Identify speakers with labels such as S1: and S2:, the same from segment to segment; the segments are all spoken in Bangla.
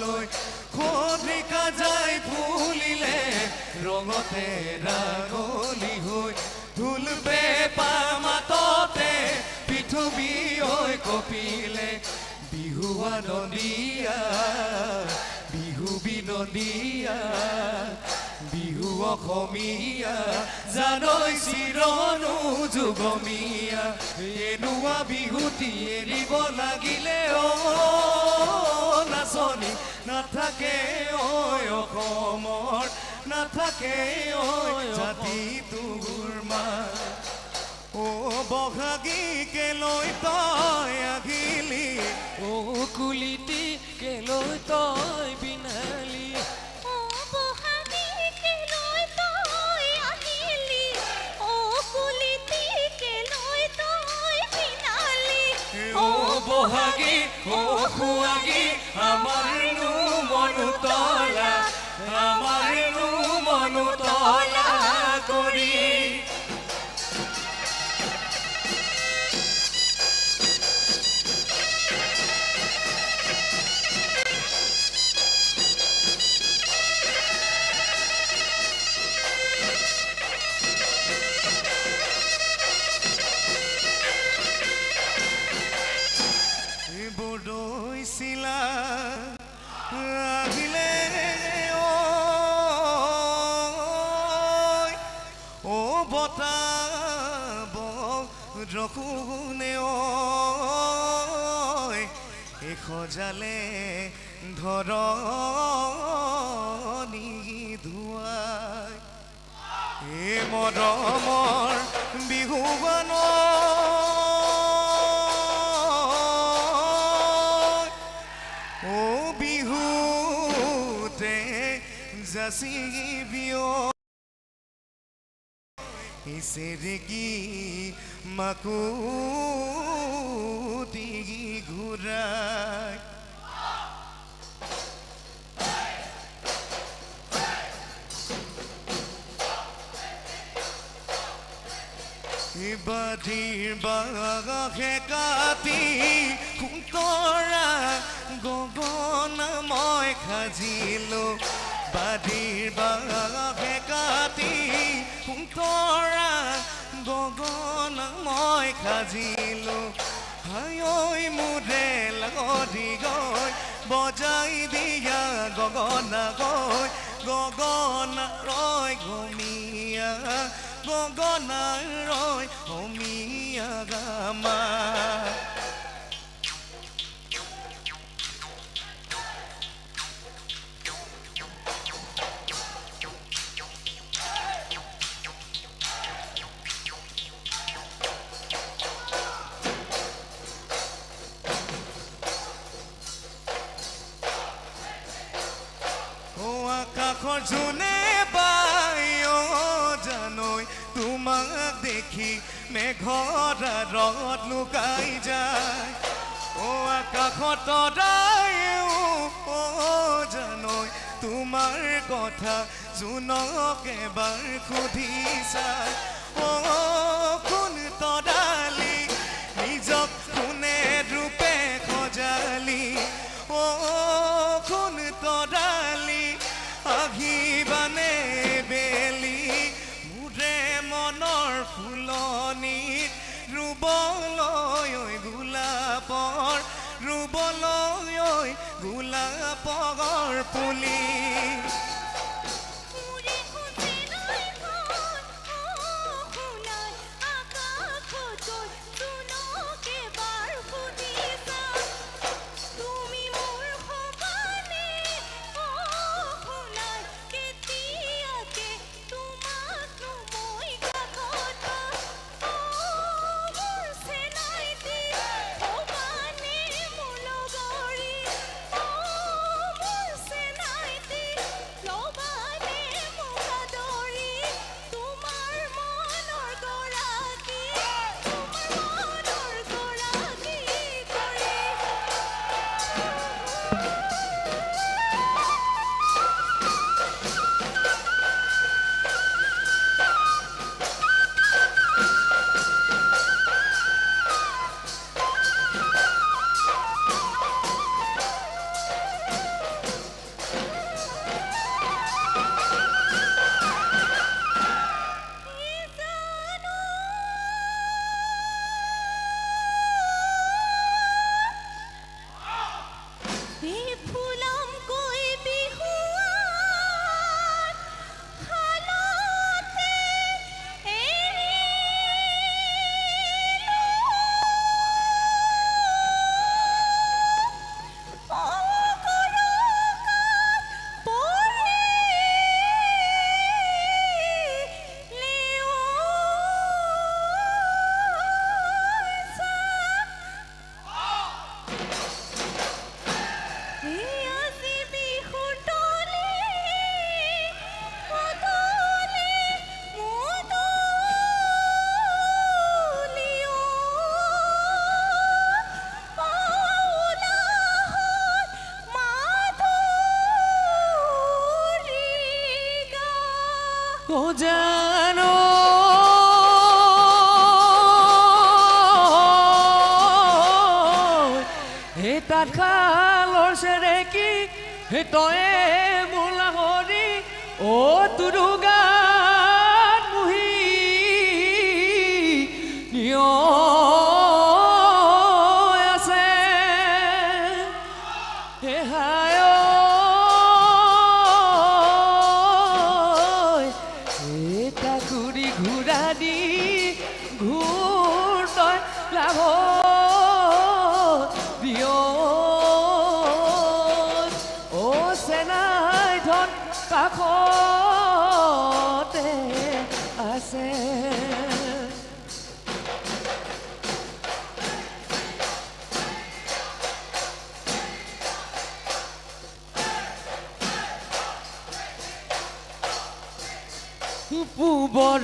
S1: লয় খৰিকা যাই ফুলিলে ৰঙতে ৰাগলি হৈ ঢোলবে পামাততে পৃথিৱী ঐ কপিলে। বিহুৱা নদীয়া বিহু বিনদীয়া বিহু অসমীয়া জানৈ চিৰণো যুগমীয়া এনেকুৱা বিহুটি এৰিব লাগিলে, অ, নাচনি, নাথাকে ঐ অসমৰ, নাথাকে ঐ জাতি তোৰ মা অ, বহাগী কেলৈ তই আহিলি?
S2: ও কুলিটি কেলৈ তই
S3: বহাগী ও
S1: খুয়াগী আমার নু মনো তলা আমার মনো ও ৰখোনে ঐ এই সজালে ধৰণি ধুৱাই এ মৰমৰ বিহুৱান ও বিহুতে যাচিবিও ইসেরেগি মাকুটি ঘুরায়? বাধিৰ বাঘে কাটি সুতৰা গগন মই সাজিলো বাধিৰ বাঘে কাটি সুতৰা গগন মই সাজিলো। হায়ৈ মোৰে লাগি গৈ বজাই দিয়া গগনা গৈ গগনা ৰয় ঘমীয়া গগনা ৰয় ঘমীয়া গামা। আকাশৰ জোনে বাই অ জানৈ তোমাক দেখি মেঘৰ আঁৰত লুকাই যায়। ও আকাশত তৰাইও অ জানৈ তোমাৰ কথা জোনক এবাৰ সুধিছা অ কোন তৰালি নিজক কোনে ৰূপে সজালি অ
S2: πουλί যেন হে তাত খালর সে রেকি হে তয়ে মোলা হরি ও তুরুগা মুহি নিয়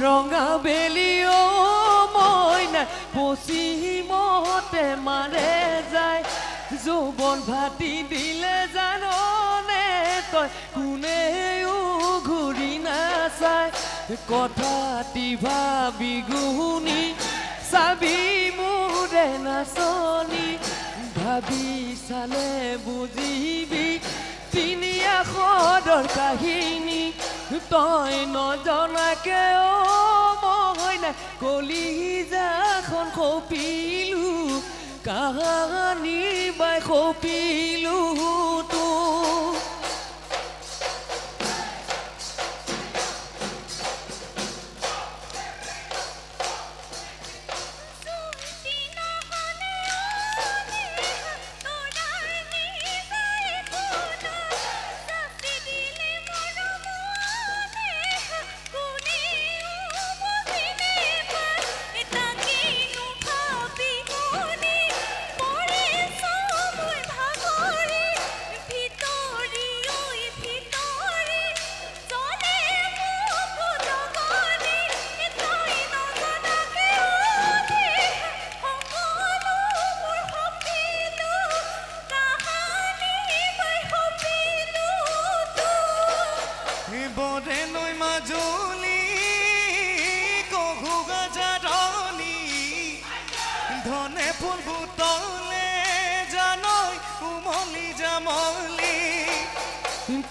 S2: ৰঙা বেলিও মইনা পশ্চিমতে মাৰে যায়। যৌৱন ভাটি দিলে জাননে তই কোনেও ঘূৰি নাচায় কথাটি ভাবি গুণি, চাবি মোৰে নাচনি ভাবি চালে বুজিবি তিনি সদৰ কাহিনী। তই নজনাকে অমহনে কলি যাখন খপিলো কাহানি বাই
S4: খপিলো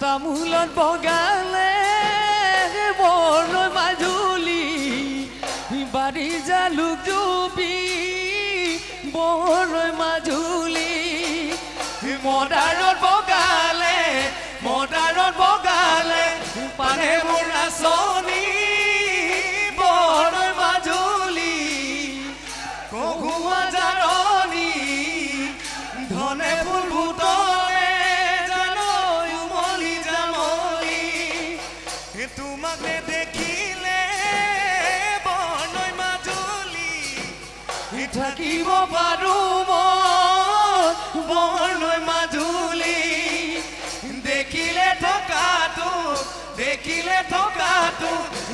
S2: তামোলত বগালে বৰলৈ মাজুলি বাৰী জালুক জুপি বৰলৈ মাজুলী মদাৰত
S1: I don't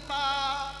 S1: Fatima.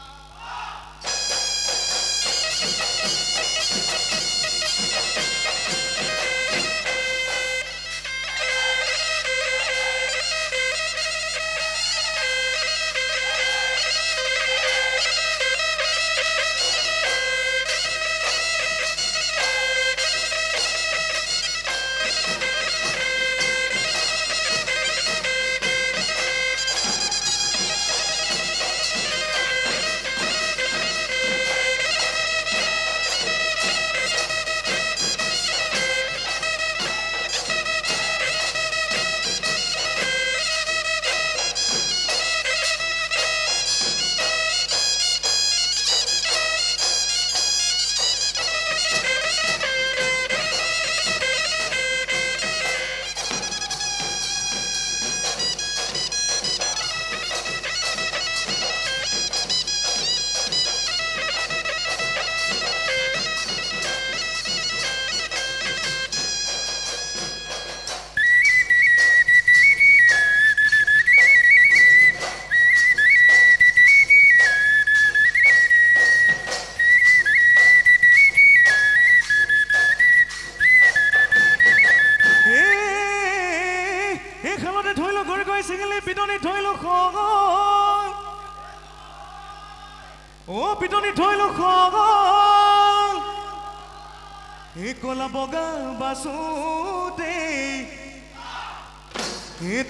S1: এই কলা বগা বাচোতে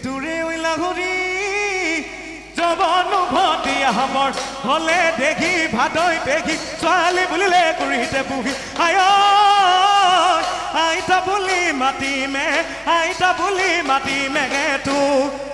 S1: তোৰে ওইলা ঘূৰি জবনো ভতি আহমৰ হলে দেখি ভাদৈ দেখি ছোৱালী বুলিলে কৰিতে পুহি আই আইতা বুলি মাতিমে আইতা বুলি মাতিমেগে তোক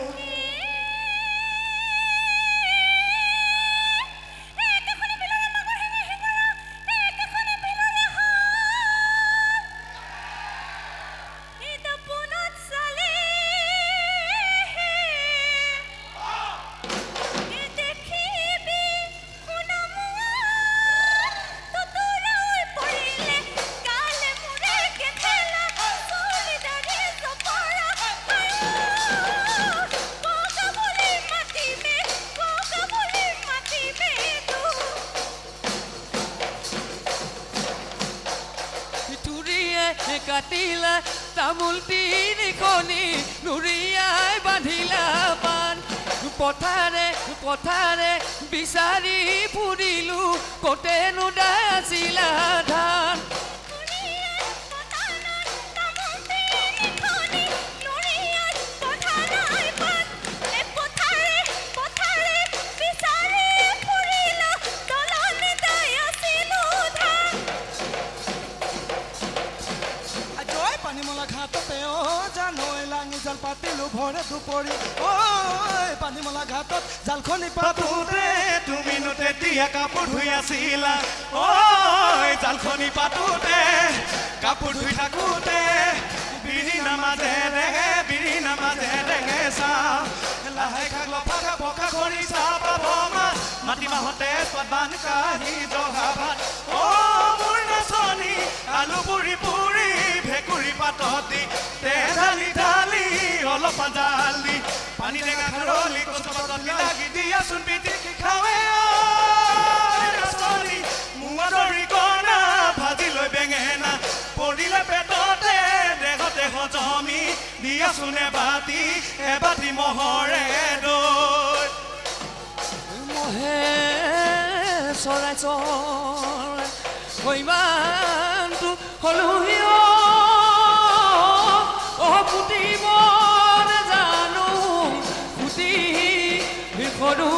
S2: কাটিলা তামোল তিনিখনি নুৰিয়াই বান্ধিলা পাণ পথাৰে পথাৰে বিচাৰি ফুৰিলো কতেনো দাছিলা ধান।
S5: ঘাটতে অ জানৈ লাঙি জাল পাতিলো ভৰে দুপৰি ঐ পানীমলা ঘাটত জালখনি পাতো
S1: পাতোতে তুমিনো তেতিয়া কাপোৰ ধুই আছিলা। ঐ জালখনি পাতোতে, কাপোৰ ধুই থাকোতে, বিৰি নামাজে ৰেগে বিৰি নামাজে ৰেগে চাওঁ লাহে খাক লফাকা পকা কৰি চাহ পাব মাছ মাটিমাহতে পদান কাহি জহা ভাত। অ মোৰ নাচনি আলু পুৰি পুৰি ভেকুৰি পাতত দি তে ঢালি অলপ জালি পানী টেঙা খাৰলি কচু পাতত লাগি দিয়াচোন পিটিকি খাৱে নাচনি মোৱা দৰি কণা ভাজি লৈ বেঙেনা পৰিলে পেটতে দেহতে হজমি দিয়াচোন এবাতি এবাতি মহৰে দৈ।
S2: মহে চৰাই চৰাই হৈমানটো হলুহিও অ ফুটিব জানো ফুটি সৰুৰে